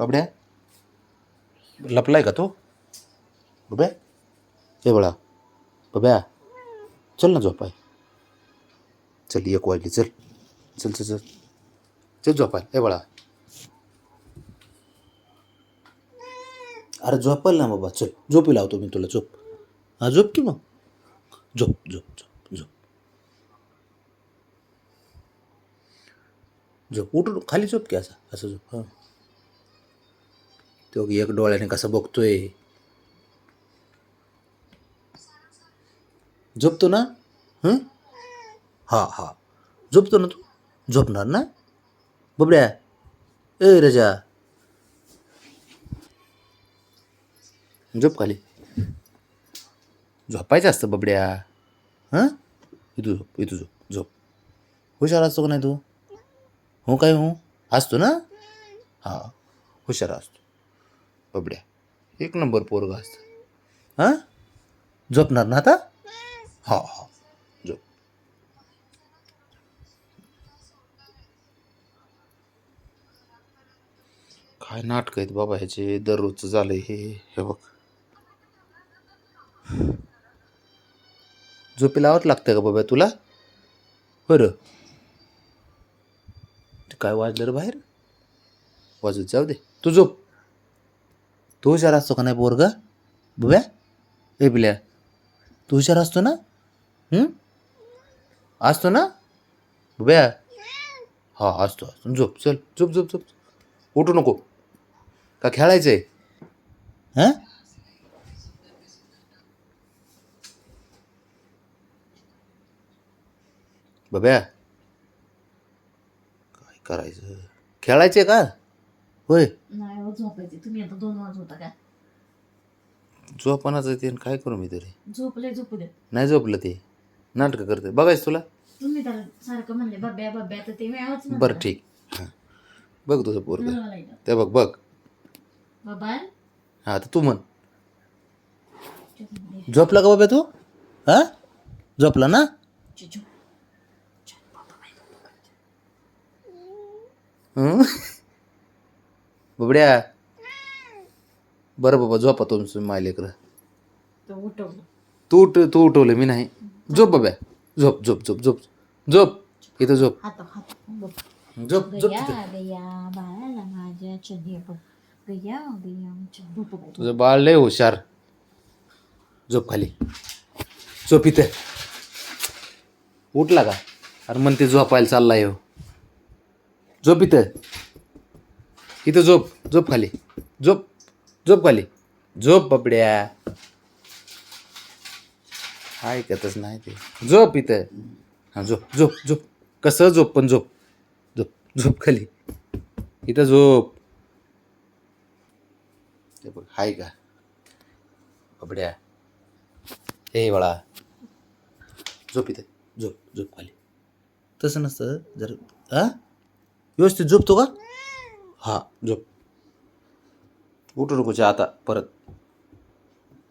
बाबड्या? लपलाय का तो? बब्या हे बळा बब्या चल ना झोपाय. चल एक वाजली चल. चल चल चल. चल झोपाय. हे बळा. अरे झोपाल ना बाबा चल. झोपी लावतो मी तुला झोप. हा झोप की मग? झोप झोप झोप झोप. झोप. उठून खाली झोप की असं असं झोप हां. तो एक डोळ्याने कसं बघतोय. झोपतो ना? हं? हा हा. झोपतो ना तू? झोपणार ना? बबड्या. ए रजा. झोप खाली. झोपायचं असतं बबड्या. हां? इथू झोप इथू झोप झोप. हुशार असतो का नाही तू? हो काय हो? असतो ना? हां हुशार असतो. बबड्या. एक नंबर पोरगा असतं हां? झोपणार ना आता? हा हा. झोप. काय नाटक आहेत बाबा ह्याचे? दररोजचं झालंय हे हे बघ. झोपी लावत लागतं का बाबा तुला? बरं. ते काय वाजलं रे बाहेर? वाजत जाऊ दे. तू झोप. तो हुशार असतो का नाही पोरग? बुव्या ए बिल्या. तू हुशार असतो ना? असतो ना? बुब्या? हा असतो असतो. झोप चल. झोप झोप झोप. उठू नको. का खेळायचंय? हां? बब्या? काय करायचं? खेळायचे का? होय. हो झोपायचे. तुम्ही आता दोन वाज होता काय झोपणाचं ते काय करू मी तरी? झोपले झोपू दे नाही झोपलं ते. नाटकं करते. बघायचं तुला? तुम्ही त्याला सारखं म्हणले बब्या बब्या तर ते मिळावंच बरं ठीक. हां. बघ तुझं पोरग. ते बघ बघ. बाबा हां तर तू म्हण. झोपला का बाबा तू? हां? झोपला ना? हं? बबड्या. बरं बाबा झोपा तुमचं माय लेकरं. तो उठ तू उठवलं मी नाही. झोप बाबा झोप झोप झोप झोप. झोप. इथं झोप. झोप झोप तुझं बाळ लय हुशार. झोप खाली. झोप इथं. उठला का? अरे म्हणते झोपायला चाललाय हो. झोप इथं. इथं झोप झोप खाली. झोप झोप खाली. झोप बबड्या ऐकतच नाही ते. झोप इथं. हां झोप झोप झोप. कसं झोप पण झोप. झोप झोप खाली. इथं झोप. ते बघ हाय का? बबड्या हे बाळा. झोप इथं. झोप झोप खाली. तसं नसतं जर हा व्यवस्थित झोपतो का? हा झोप. उठू नकोच्या आता परत.